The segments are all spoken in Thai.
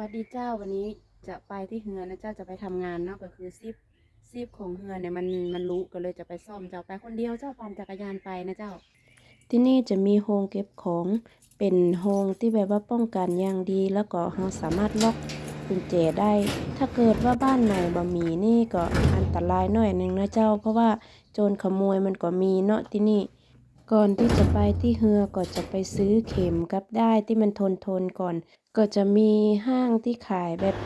วัสดีเจ้าวันนี้จะไปที่เฮือนนะเจ้าจะไปทำงานเนาะก็คือซิปซิปของเฮือนเนี่ยมันมันรู้ก็เลยจะไปซ่อมเจ้าไปคนเดียวเจ้าปั่นจักรยานไปนะเจ้า ที่นี่จะมีโฮงเก็บของเป็นโฮงที่แบบว่าป้องกันอย่างดี แล้วก็เราสามารถล็อกกุญแจได้ ถ้าเกิดว่าบ้านไหนบ่มีนี่ก็อันตรายหน่อยหนึงนะเจ้า เพราะว่าโจรขโมยมันก็มีเนาะที่นี่ ก่อนที่จะไปที่เฮือก็จะไปซื้อเข็มกับได้ที่มันทนทนก่อน ก็จะมีห้างที่ขายแบบ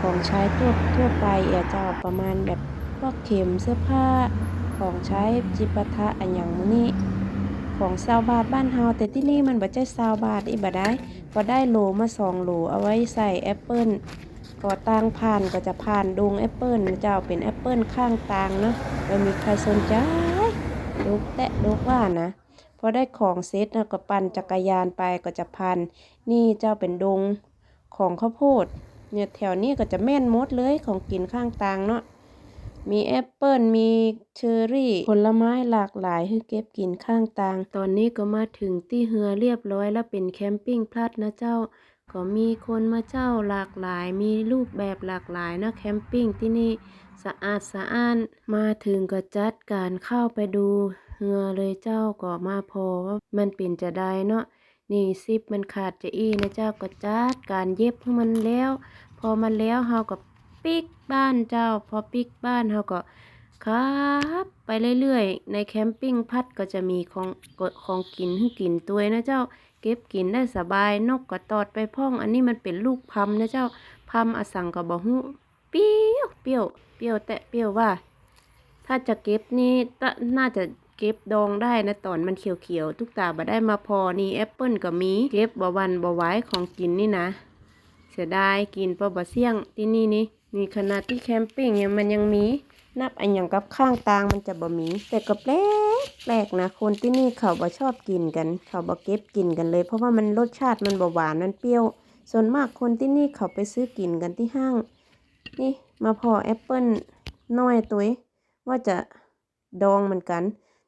ของใช้ทั่วทั่วไปเอ่ยเจ้าประมาณแบบพวกเข็มเสื้อผ้าของใช้จิปาถะอันอย่างนี้ของซาวบาทบ้านเฮาแต่ที่นี่มันบ่ใช่ซาวบาทอีบ่ได้พอได้โหลมาสองโหลเอาไว้ใส่แอปเปิลก็ตางผ่านก็จะผ่านดงแอปเปิลนะเจ้าเป็นแอปเปิลข้างตางเนาะแล้วมีใครสนใจ ลูกแตะลูกว่านะพอได้ของเซ็ตนะก็ปั่นจักรยานไปก็จะผ่านนี่เจ้าเป็นดงของข้าวโพด เนี่ยแถวนี้ก็จะแม่นมดเลยของกินข้างต่างเนาะมีแอปเปิลมีเชอร์รี่ ผลไม้หลากหลายให้เก็บกินข้างทาง ตอนนี้ก็มาถึงที่เฮือเรียบร้อยแล้วเป็นแคมปิ้งพลัดนะเจ้า ก็มีคนมาเจ้าหลากหลาย มีรูปแบบหลากหลายนะแคมปิ้งที่นี่สะอาดสะอ้าน มาถึงก็จัดการเข้าไปดูเฮือเลยเจ้าก็มาพอว่ามันเป็นจะได้เนาะนี่ซิปมันขาดจะอี้นะเจ้าก็จัดการเย็บให้มันแล้ว พอมันแล้วเฮาก็ปิกบ้านเจ้า พอปิกบ้านเฮาก็ครับไปเรื่อยๆ ในแคมปิ้งพัดก็จะมีของของกินให้กินตัวยนะเจ้า เก็บกินได้สบาย นกก็ตอดไปพ่อง อันนี้มันเป็นลูกพัมนะเจ้าพัมอสังก็บ่ฮู้เปรี้ยวเปรี้ยวเปรี้ยวแตะเปรี้ยวว่า ถ้าจะเก็บนี่ตน่าจะเก็บดองได้นะตอนมันเขียวๆทุกตาบ่ได้มาพอนี่แอปเปิลก็มีเก็บบ่วันบ่ไว้ของกินนี่นะ เสียดายกินเพราะบ่เสี่ยงที่นี่นี่นี่ขนาดที่แคมปิ้งเนี่ยมันยังมี นับอันอย่างกับข้างตางมันจะบ่มีแต่ก็แปลกแปลกนะ คนที่นี่เขาบ่ชอบกินกัน เขาบ่เก็บกินกันเลย เพราะว่ามันรสชาติมันบ่หวานมันเปรี้ยว ส่วนมากคนที่นี่เขาไปซื้อกินกันที่ห้าง นี่มาพอแอปเปิลน้อยตัวว่าจะดองเหมือนกัน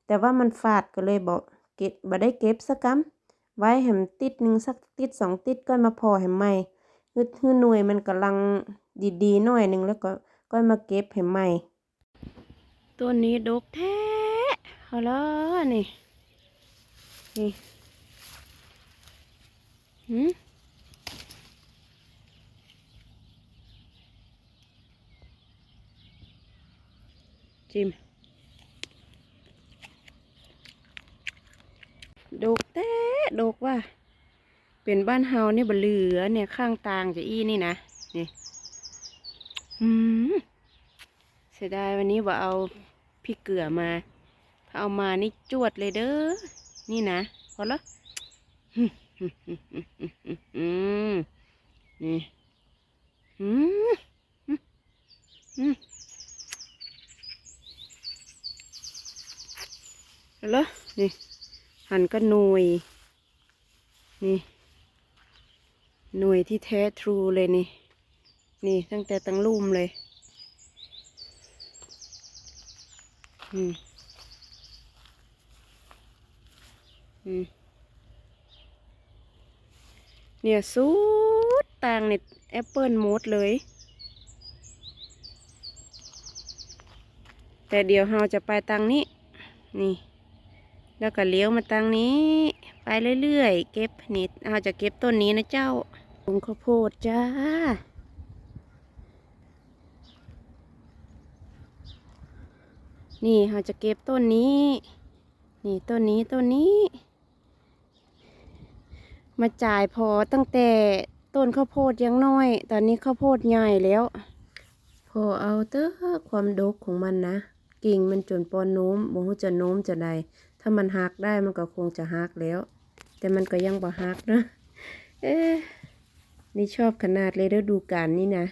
แต่ว่ามันฝาดก็เลยบอกเก็บบ่ได้เก็บสักกำไว้แหมติดหนึ่งสักติดสองติดก็มาพอแหมใหม่คือหน่วยมันกำลังดีๆหน่อยหนึ่งแล้วก็ก็มาเก็บแหมใหม่ ตัวนี้ดกแท้เอาละนี่ นี่หืมจิ้มดกแท้ดกว่า เป็นบ้านเฮาเนี่ยบเหลือเนี่ยข้างตางจะอี้นี่นะ นี่ อืม เสียดายวันนี้ว่าเอาพริกเกลือมา ถ้าเอามานี่จวดเลยเด้อ นี่นะ พอละอืมอืมนี่อืมอืมแล้วนี่ หันก็หน่วย นี่หน่วยที่แท้ทรูเลยนี่ นี่ตั้งแต่ตั้งลุ่มเลย อืม อืม เนี่ยสุดต่างเนี่ยแอปเปิลหมดเลย แต่เดี๋ยวเราจะไปตังนี้ นี่ แล้วก็เลี้ยวมาทางนี้ ไปเรื่อยๆ เก็บนิดเราจะเก็บต้นนี้นะเจ้าลงข้าวโพดจ้า นี่เราจะเก็บต้นนี้ นี่ต้นนี้ต้นนี้ มาจ่ายพอตั้งแต่ต้นข้าวโพดยังน้อย ตอนนี้ข้าวโพดใหญ่แล้ว พอเอาเตอะความดกของมันนะ กิ่งมันจนปอนโน้มบ่ฮู้จะโน้มจะใดถ้ามันหักได้มันก็คงจะหักแล้ว แต่มันก็ยังบ่หักนะเอ๊ะนี่ชอบขนาดเลยฤดูกาลนี่นะ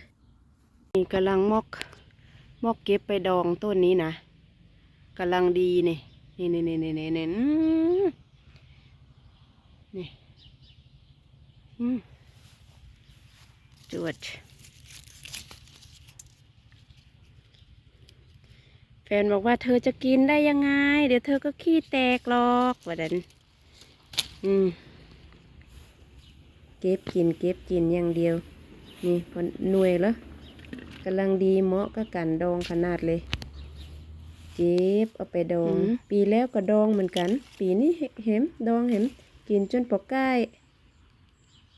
นี่กำลังมอก มอกเก็บไปดองต้นนี้นะ กำลังดีนี่นี่นี่นี่นี่นี่นี่นี่จวดแฟนบอกว่าเธอจะกินได้ยังไง เดี๋ยวเธอก็ขี้แตกหรอกว่าดันอืมเก็บกินเก็บกินอย่างเดียวนนี่พอหน่วยแล้วกำลังดีเหมาะกับกันดองขนาดเลย เจ็บเอาไปดอง ปีแล้วก็ดองเหมือนกัน ปีนี้เห็มดองเห็มกินจนปอกใกล้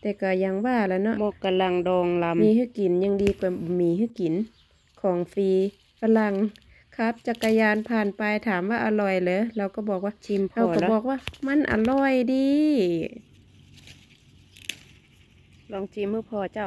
แต่ก็ยังว่าแล้วเนาะบอกกำลังดองลำมีให้กินยังดีกว่าบ่มีให้กิน ของฟรีฝรั่งครับจักรยานผ่านไปถามว่าอร่อยเหรอเราก็บอกว่าชิมพอก็บอกว่า มันอร่อยดี ลองชิมมือพอเจ้า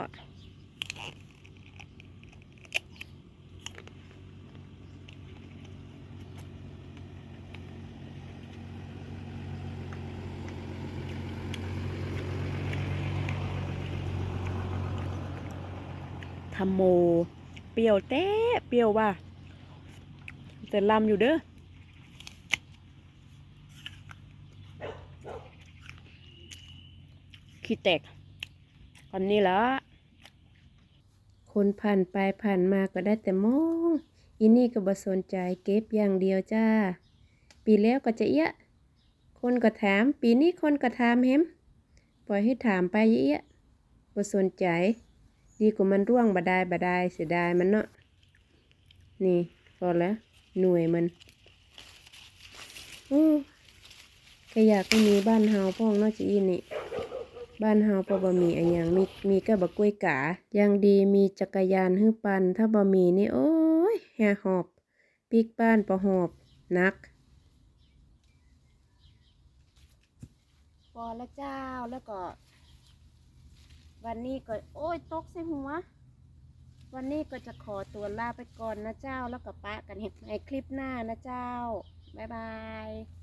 ทำโม เปรี้ยวแต้เปรี้ยวว่ะแต่ลำอยู่เด้อขี้แตกตอนนี้ละคนผ่านไปผ่านมาก็ได้แต่มองอีนี่ก็บ่สนใจเก็บอย่างเดียวจ้า ปีแล้วก็จะเอี้ยะคนก็ถาม ปีนี้คนก็ถามเห็มปล่อยให้ถามไปเอี้ยะบ่สนใจ ดีกว่ามันร่วงบาดายบาดายเสียดายมันเนาะนี่พอแล้วหน่วยมันโอ้ก็อยากให้มีบ้านเฮาพ่องนาะจีนี่บ้านเฮาพอบะมีอันยังมีมีก็บะกล้วยกายังดีมีจักรยานฮื้อปันถ้าบะมีนี่โอ้ยแห่หอบปีกบ้านประหอบนักพอแล้วเจ้าแล้วก็ วันนี้ก็โอ้ยตกใส่หัว วันนี้ก็จะขอตัวลาไปก่อนนะเจ้าแล้วก็ปะกันเห็นในคลิปหน้านะเจ้า บ๊ายบาย